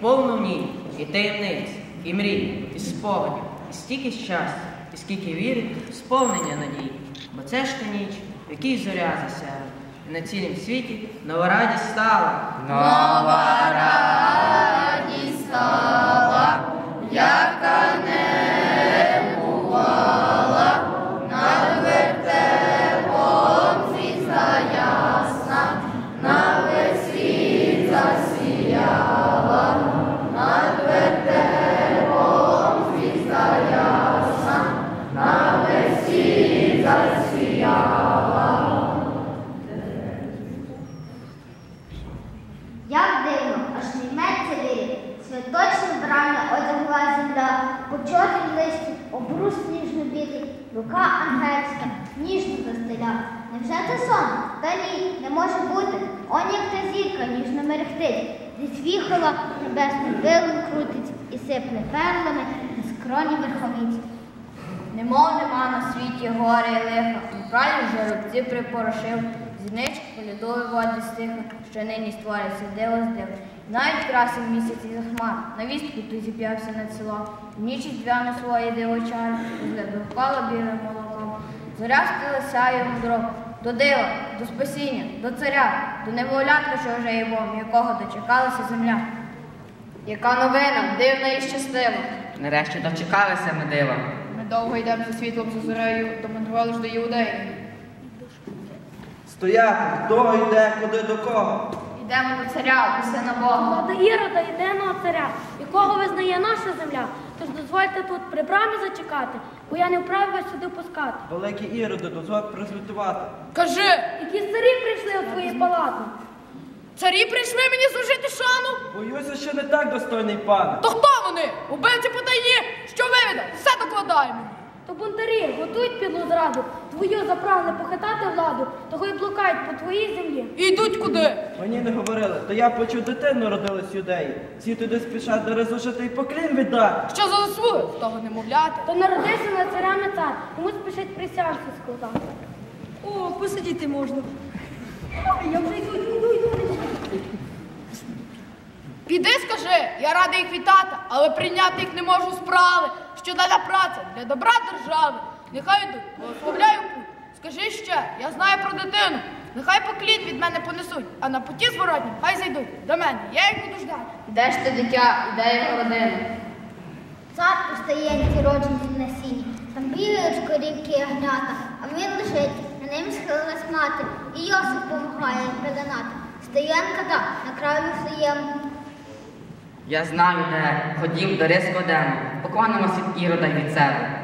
Повну ній і таємниць, і мрій, і спогадів, і стільки щастя, і скільки віри, сповнення надії. Бо це ж та ніч, в якій зоря засяє, і на цілім світі нова радість стала. Нова радість стала, по чорнім листі обрус сніжно-білий, рука ангельська, ніжно застеля. Невже це сон? Та ні, не може бути. Он як та зірка ніжно мерехтить, десь віхола небесним вилом крутить і сипне перлами на скроні верховиць. Немов нема на світі горе і лиха, пралі жеребці припорошив, зінички полідові води стиха, що нині створиться диво з див. Навіть красив місяць із хмар, на вістку ти зіп'явся над селом, в ніч дзвяну свої дивочари, довкола білим молоком. Зоря стила сяє мудро, до дива, до спасіння, до царя, до немовлятка, що вже є Богом, якого дочекалася земля. Яка новина, дивна і щаслива. Нарешті дочекалися ми дива. Ми довго йдемо за світлом за зорею, домандрували ж до Іудеї. Стояти, хто йде, куди до кого. Йдемо до царя, до сина Бога. До Ірода єдиного царя, якого визнає наша земля. Тож дозвольте тут при брамі зачекати, бо я не вправі вас сюди пускати. Великі іроди, дозволь презентувати. Кажи, Які старі прийшли у твої палати? царі прийшли мені служити шану? Боюся, що не так, достойний пане. То хто вони? Убивці потайні, що вивіда? Все докладаємо. То бунтарі готують підлу зраду, твою запрагли похитати владу, того й блукають по твоїй землі. І йдуть куди? Мені не говорили, то я почув дитину родилась юдеї. Всі туди спішать до резушити і поклін віддати. Що за заслуги? Того немовляти. То народився на царями цар, йому спішить присяжці складати. О, посидіти можна. Я вже йду, йду, йду, йду. Піди скажи, я радий їх вітати, але прийняти їх не можу справи. Що дана праця для добра держави. Нехай йдуть. Скажи ще, я знаю про дитину. Нехай поклін від мене понесуть, а на путі зворотні хай зайдуть до мене. Я їх буду ждати. Де ж ти дитя, і де його родина? Цар у стаєнці роджені на сіні, там білі корівки ягнята, а він лежить, на ним схилилась мати, і Йосип помагає придонати. Стоянка та на краю своєму. Я знаю, де ходім до Рискодему, поклонимося від Ірода й від себе.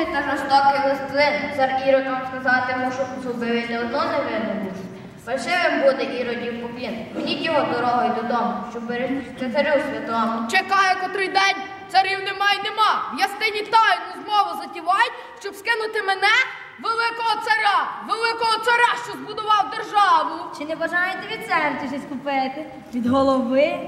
Ступлять та жорстокий листлин, цар Ірод сказати мушу, зубив не одно невинне мушу. Фальшивим буде Іродів поклін. Гніть його дорогою додому, щоб берегти царю святому. Чекає котрий день, царів нема й нема. В ястині тайну змову затівають, щоб скинути мене, великого царя, великого царя, що збудував державу. Чи не бажаєте від серця щось купити? Від голови?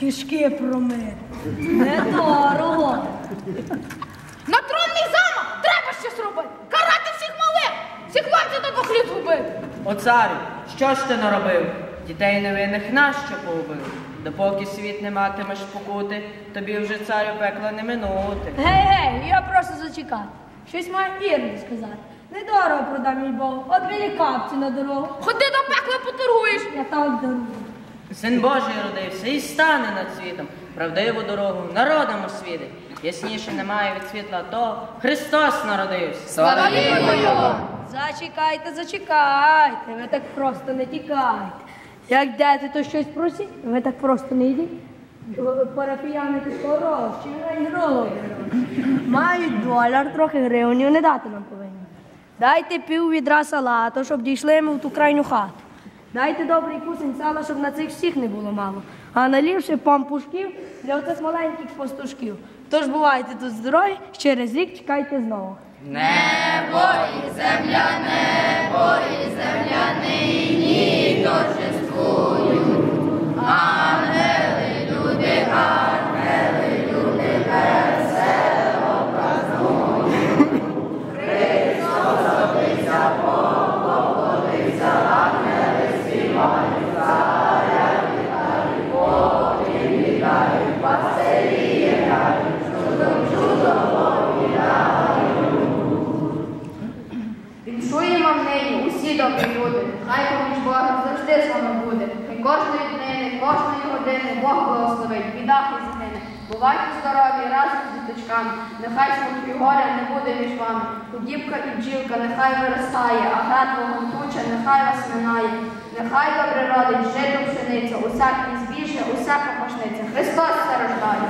Кишки промити. Недорого. На тронний замок треба щось робити. Карати всіх малих, всіх хлопців до двох літ губити. О царю, що ж ти наробив? Дітей невинних нащо погубив? Допоки світ не матимеш покути, тобі вже царю пекла не минути. Гей, гей, я просто зачекати. Щось має Ірні сказати. Недорого продам мій Бог. От мені капці на дорогу. Ходи до пекла поторгуєш. Я так дарую. Син Божий родився і стане над світом. Правдиву дорогу народам освітить. Ясніше немає від світла того. Христос народився. Славімо його! Зачекайте, зачекайте. Ви так просто не тікайте. Як йдете, то щось просіть, ви так просто не йдіть. Парафіяни хороші, гроші. Мають доляр, трохи гривнів, не дати нам повинні. Дайте пів відра салату, щоб дійшли ми в ту крайню хату. Дайте добрий кусень сала, щоб на цих всіх не було мало. А налівши пампушків для оцих маленьких пастушків. Тож бувайте тут здорові, через рік чекайте знову. Небо і земля, небо і земля, ні. до люди. Хай поміж Бога завжди з вами буде. Хай кожної днини, кожної години Бог благословить, біда хай згине. Бувайте здорові разом з діточками. Нехай смутки горя не буде між вами. Худібка і бджілка нехай виростає, а град вогонтуча нехай вас минає. Нехай добре родить жито пшениця, усяке збіжжя, усяка пашниця. Христос все рождає.